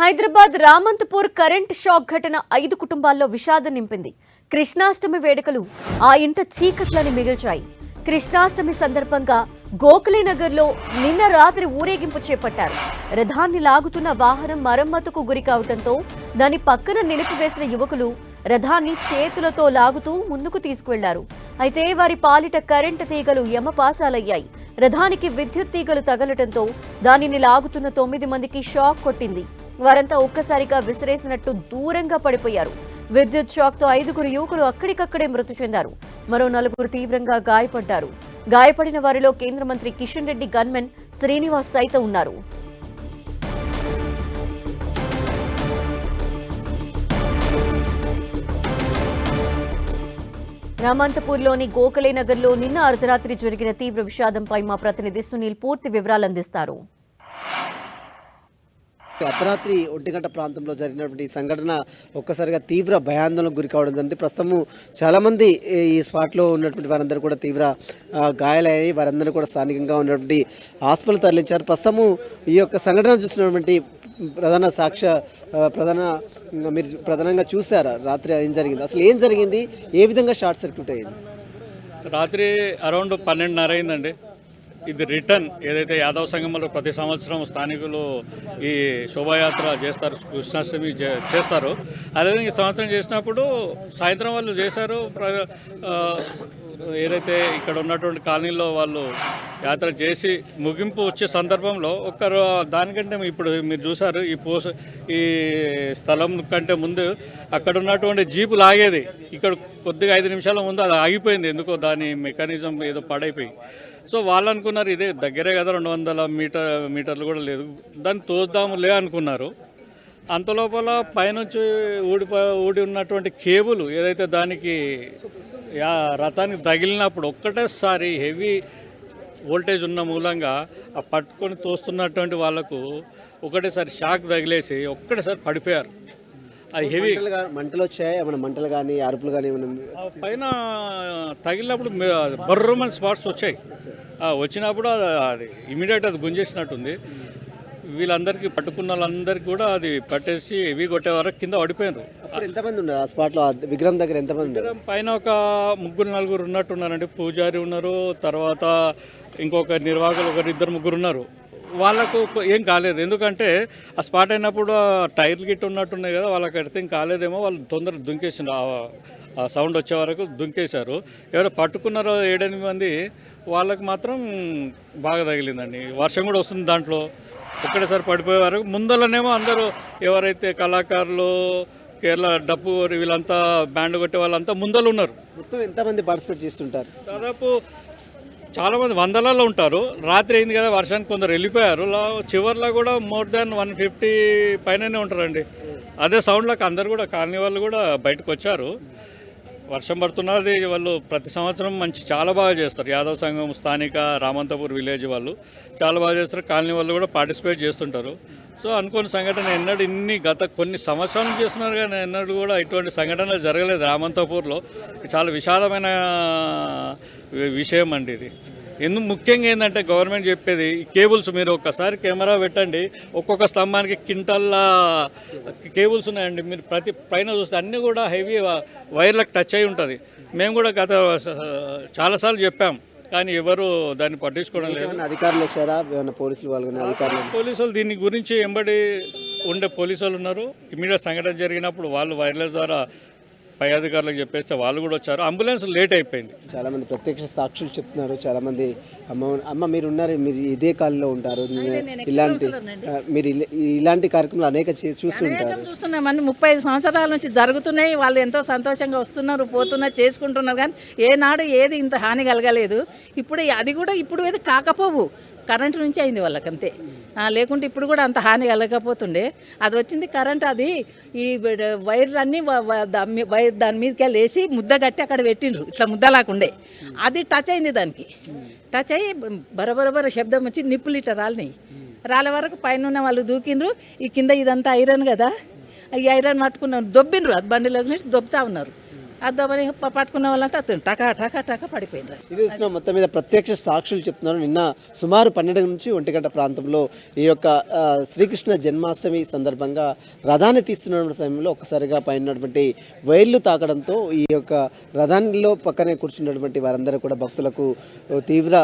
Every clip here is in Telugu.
హైదరాబాద్ రామంతపూర్ కరెంట్ షాక్ ఘటన ఐదు కుటుంబాల్లో విషాదం నింపింది. కృష్ణాష్టమి వేడుకలు ఆ ఇంట చీకట్లని మిగిల్చాయి. కృష్ణాష్టమి సందర్భంగా గోఖలే నగర్లో నిన్న రాత్రి ఊరేగింపు చేపట్టారు. రథాన్ని లాగుతున్న వాహనం మరమ్మతుకు గురి కావడంతో దాని పక్కన నిలిపివేసిన యువకులు రథాన్ని చేతులతో లాగుతూ ముందుకు తీసుకువెళ్ళారు. అయితే వారి పాలిట కరెంటు తీగలు యమపాశాలయ్యాయి. రథానికి విద్యుత్ తీగలు తగలటంతో దానిని లాగుతున్న తొమ్మిది మందికి షాక్ కొట్టింది. వారంతా ఒక్కసారిగా విసిరేసినట్టు దూరంగా పడిపోయారు. విద్యుత్ షాక్తో ఐదుగురు యువకులు అక్కడికక్కడే మృతి చెందారు. మరో నలుగురు తీవ్రంగా గాయపడ్డారు. గాయపడిన వారిలో కేంద్ర మంత్రి కిషన్ రెడ్డి గన్మెన్ శ్రీనివాస్ సైతం ఉన్నారు. రామంతపూర్లోని గోఖలే నగర్లో నిన్న అర్ధరాత్రి జరిగిన తీవ్ర విషాదంపై మా ప్రతినిధి సునీల్ పూర్తి వివరాలు అందిస్తారు. అర్ధరాత్రి ఒంటి గంట ప్రాంతంలో జరిగినటువంటి ఈ సంఘటన ఒక్కసారిగా తీవ్ర భయాందోళనకు గురి కావడం జరిగింది. ప్రస్తుతము చాలామంది ఈ స్పాట్లో ఉన్నటువంటి వారందరూ కూడా తీవ్ర గాయాలయ్యాయి. వారందరూ కూడా స్థానికంగా ఉన్నటువంటి హాస్పిటల్ తరలించారు. ప్రస్తుతము ఈ యొక్క సంఘటన చూసినటువంటి ప్రధాన సాక్ష ప్రధాన మీరు ప్రధానంగా చూసారా రాత్రి ఏం జరిగింది? అసలు ఏం జరిగింది? ఏ విధంగా షార్ట్ సర్క్యూట్ అయ్యింది? రాత్రి అరౌండ్ పన్నెండున్నర అయిందండి. ఇది రిటర్న్. ఏదైతే యాదవ సంఘంలో ప్రతి సంవత్సరం స్థానికులు ఈ శోభాయాత్ర చేస్తారు కృష్ణాష్టమి చేస్తారు. అదేవిధంగా ఈ సంవత్సరం చేసినప్పుడు సాయంత్రం వాళ్ళు చేశారు. ప్ర- ఏదైతే ఇక్కడ ఉన్నటువంటి కాలనీలో వాళ్ళు యాత్ర చేసి ముగింపు వచ్చే సందర్భంలో ఒక్కరు దానికంటే ఇప్పుడు మీరు చూసారు ఈ పోస్ ఈ స్థలం కంటే ముందు అక్కడ ఉన్నటువంటి జీపు లాగేది. ఇక్కడ కొద్దిగా ఐదు నిమిషాల ముందు అది ఆగిపోయింది. ఎందుకో దాని మెకానిజం ఏదో పడైపోయి. సో వాళ్ళు అనుకున్నారు ఇదే దగ్గరే కదా రెండు వందల మీటర్ మీటర్లు కూడా లేదు. దాన్ని తోద్దాములే అనుకున్నారు. అంత లోపల పైనుంచి ఊడి ఊడి ఉన్నటువంటి కేబుల్ ఏదైతే దానికి రథానికి తగిలినప్పుడు ఒక్కటేసారి హెవీ వోల్టేజ్ ఉన్న మూలంగా ఆ పట్టుకొని తోస్తున్నటువంటి వాళ్ళకు ఒకటేసారి షాక్ తగిలేసి ఒక్కటేసారి పడిపోయారు. అది హెవీ. మంటలు వచ్చాయి? ఏమైనా మంటలు కానీ అరుపులు కానీ ఏమైనా పైన తగిలినప్పుడు బర్రమని స్పాట్స్ వచ్చాయి. వచ్చినప్పుడు అది- ఇమీడియట్ అది గుంజేసినట్టుంది. వీళ్ళందరికీ పట్టుకున్న వాళ్ళందరికీ కూడా అది పట్టేసి ఇవి కొట్టే వరకు కింద పడిపోయారు ఎంతమంది ఉన్నారు? ఆ స్పాట్లో విగ్రహం దగ్గర ఎంతమంది ఉన్నారు? పైన ఒక ముగ్గురు నలుగురు ఉన్నట్టున్నారండి పూజారి ఉన్నారు తర్వాత ఇంకొక నిర్వాహకులు ఒకరు ఇద్దరు ముగ్గురు ఉన్నారు. వాళ్ళకు ఏం కాలేదు. ఎందుకంటే ఆ స్పాట్ అయినప్పుడు ఆ టైర్లు గిట్ట ఉన్నట్టున్నాయి కదా వాళ్ళకి అయితే ఏం కాలేదేమో వాళ్ళు తొందరగా దుంకేసిండు ఆ- ఆ సౌండ్ వచ్చే వరకు దుంకేశారు. ఎవరో పట్టుకున్నారో ఏడెనిమిది మంది వాళ్ళకి మాత్రం బాగా తగిలిందండి. వర్షం కూడా వస్తుంది దాంట్లో. ఒక్కడేసారి పడిపోయే వరకు ముందరనేమో అందరూ ఎవరైతే కళాకారులు కేరళ డప్పు వీళ్ళంతా బ్యాండ్ కొట్టే వాళ్ళంతా ముందలు ఉన్నారు మొత్తం ఎంతమంది పార్టిసిపేట్ చేస్తుంటారు? దాదాపు చాలామంది వందలలో ఉంటారు. రాత్రి అయింది కదా వర్షానికి కొందరు వెళ్ళిపోయారు. చివర్లో కూడా మోర్ దాన్ వన్ ఫిఫ్టీ పైననే ఉంటారండి. అదే సౌండ్లకు అందరు కూడా కాలనీ వాళ్ళు కూడా బయటకు వచ్చారు. వర్షం పడుతున్నది. వాళ్ళు ప్రతి సంవత్సరం మంచి చాలా బాగా చేస్తారు. యాదవ్ సంఘం స్థానిక రామంతపూర్ విలేజ్ వాళ్ళు చాలా బాగా చేస్తారు. కాలనీ వాళ్ళు కూడా పార్టిసిపేట్ చేస్తుంటారు. సో అనుకోని సంఘటన ఎన్నడూ ఇన్ని గత కొన్ని సంవత్సరాలు చేస్తున్నారు కానీ ఎన్నడూ కూడా ఇటువంటి సంఘటనలు జరగలేదు రామంతపూర్లో. చాలా విషాదమైన విషయం అండి ఇది. ఎందుకు ముఖ్యంగా ఏంటంటే గవర్నమెంట్ చెప్పేది కేబుల్స్ మీరు ఒక్కసారి కెమెరా పెట్టండి ఒక్కొక్క స్తంభానికి కింటల్లా కేబుల్స్ ఉన్నాయండి. మీరు ప్రతి పైన చూస్తే అన్నీ కూడా హెవీ వైర్లకు టచ్ అయి ఉంటుంది. మేము కూడా గత చాలాసార్లు చెప్పాం. కానీ ఎవరు దాన్ని పట్టించుకోవడం లేదు. అధికారులు వచ్చారా? ఏమైనా పోలీసులు వాళ్ళు అధికారులు పోలీసులు దీని గురించి ఎంబడి ఉండే పోలీసులు ఉన్నారు. ఇమీడియట్ సంఘటన జరిగినప్పుడు వాళ్ళు వైర్లెస్ ద్వారా పై అధికారులకు చెప్పేస్తే వాళ్ళు కూడా వచ్చారు. అంబులెన్స్ లేట్ అయిపోయింది. చాలా మంది ప్రత్యక్ష సాక్షులు చెప్తున్నారు. చాలా మంది అమ్మ అమ్మ మీరు ఉన్నారు మీరు ఇదే కాలంలో ఉంటారు. ఇలాంటి మీరు ఇలా- ఇలాంటి కార్యక్రమాలు అనేక చూస్తుంటారు అనేకం చూస్తున్నామని ముప్పై ఐదు సంవత్సరాల నుంచి జరుగుతున్నాయి. వాళ్ళు ఎంతో సంతోషంగా వస్తున్నారు పోతున్నారు చేసుకుంటున్నారు. కానీ ఏనాడు ఏది ఇంత హాని కలగలేదు. ఇప్పుడు అది కూడా ఇప్పుడు ఏది కాకపోవు. కరెంటు నుంచి అయింది వాళ్ళకి అంతే లేకుంటే ఇప్పుడు కూడా అంత హాని కలగకపోతుండే. అది వచ్చింది కరెంట్ అది ఈ వైర్లు అన్నీ వైర్ దాని మీదకి వెళ్ళి వేసి ముద్ద కట్టి అక్కడ పెట్టిండ్రు. ఇట్లా ముద్ద లాకుండే. అది టచ్ అయింది దానికి. టచ్ అయ్యి బరబరబర శబ్దం వచ్చి నిప్పులు ఇట్లా రాలినాయి. రాలే వరకు పైన ఉన్న వాళ్ళు దూకిండ్రు. ఈ కింద ఇదంతా ఐరన్ కదా. ఈ ఐరన్ పట్టుకున్నారు దొబ్బిండ్రు. అది బండిలోకి దొబ్బుతా ఉన్నారు. అద్దామని పట్టుకున్న వాళ్ళంతా టకా టకా టకా పడిపోయింది ఇది చూసిన మొత్తం మీద ప్రత్యక్ష సాక్షులు చెప్తున్నారు. నిన్న సుమారు పన్నెండు నుంచి ఒంటి గంట ప్రాంతంలో ఈ యొక్క శ్రీకృష్ణ జన్మాష్టమి సందర్భంగా రథాన్ని తీస్తున్న సమయంలో ఒక్కసారిగా పైన ఉన్నటువంటి వైర్లు తాకడంతో ఈ యొక్క రథానిలో పక్కనే కూర్చున్నటువంటి వారందరూ కూడా భక్తులకు తీవ్ర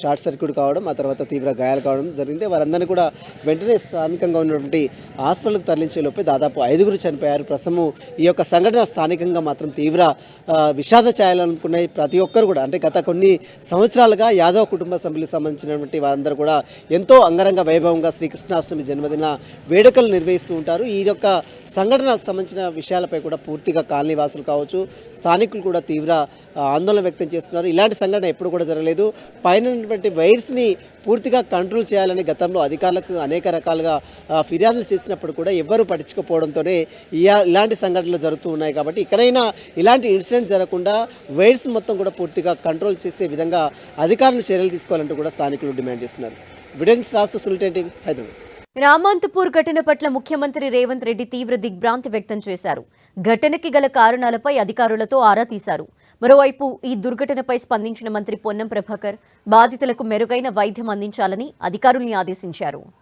షార్ట్ సర్క్యూట్ కావడం ఆ తర్వాత తీవ్ర గాయాలు కావడం జరిగింది. వారందరినీ కూడా వెంటనే స్థానికంగా ఉన్నటువంటి హాస్పిటల్కి తరలించే లోపే దాదాపు ఐదుగురు చనిపోయారు. ప్రస్తుతం ఈ యొక్క సంఘటన స్థానికంగా మాత్రం తీవ్ర తీవ్ర విషాద ఛాయలనుకున్నాయి ప్రతి ఒక్కరు కూడా. అంటే గత కొన్ని సంవత్సరాలుగా యాదవ్ కుటుంబ సభ్యులకు సంబంధించినటువంటి వారందరూ కూడా ఎంతో అంగరంగ వైభవంగా శ్రీకృష్ణాష్టమి జన్మదిన వేడుకలు నిర్వహిస్తూ ఉంటారు. ఈ యొక్క సంఘటనకు సంబంధించిన విషయాలపై కూడా పూర్తిగా కాలనీవాసులు కావచ్చు స్థానికులు కూడా తీవ్ర ఆందోళన వ్యక్తం చేస్తున్నారు. ఇలాంటి సంఘటన ఎప్పుడు కూడా జరగలేదు. పైన వైర్స్ని పూర్తిగా కంట్రోల్ చేయాలని గతంలో అధికారులకు అనేక రకాలుగా ఫిర్యాదులు చేసినప్పుడు కూడా ఎవ్వరూ పట్టించుకోపోవడంతోనే ఇలాంటి సంఘటనలు జరుగుతూ ఉన్నాయి. కాబట్టి ఇక్కడైనా ఇలాంటి ఇన్సిడెంట్ జరగకుండా వైర్స్ మొత్తం కూడా పూర్తిగా కంట్రోల్ చేసే విధంగా అధికారులు చర్యలు తీసుకోవాలంటూ కూడా స్థానికులు డిమాండ్ చేస్తున్నారు. విడెన్స్ రాస్తూ హైదరాబాద్. రామంతపూర్ ఘటన పట్ల ముఖ్యమంత్రి రేవంత్ రెడ్డి తీవ్ర దిగ్భ్రాంతి వ్యక్తం చేశారు. ఘటనకి గల కారణాలపై అధికారులతో ఆరా తీశారు. మరోవైపు ఈ దుర్ఘటనపై స్పందించిన మంత్రి పొన్నం ప్రభాకర్ బాధితులకు మెరుగైన వైద్యం అందించాలని అధికారుల్ని ఆదేశించారు.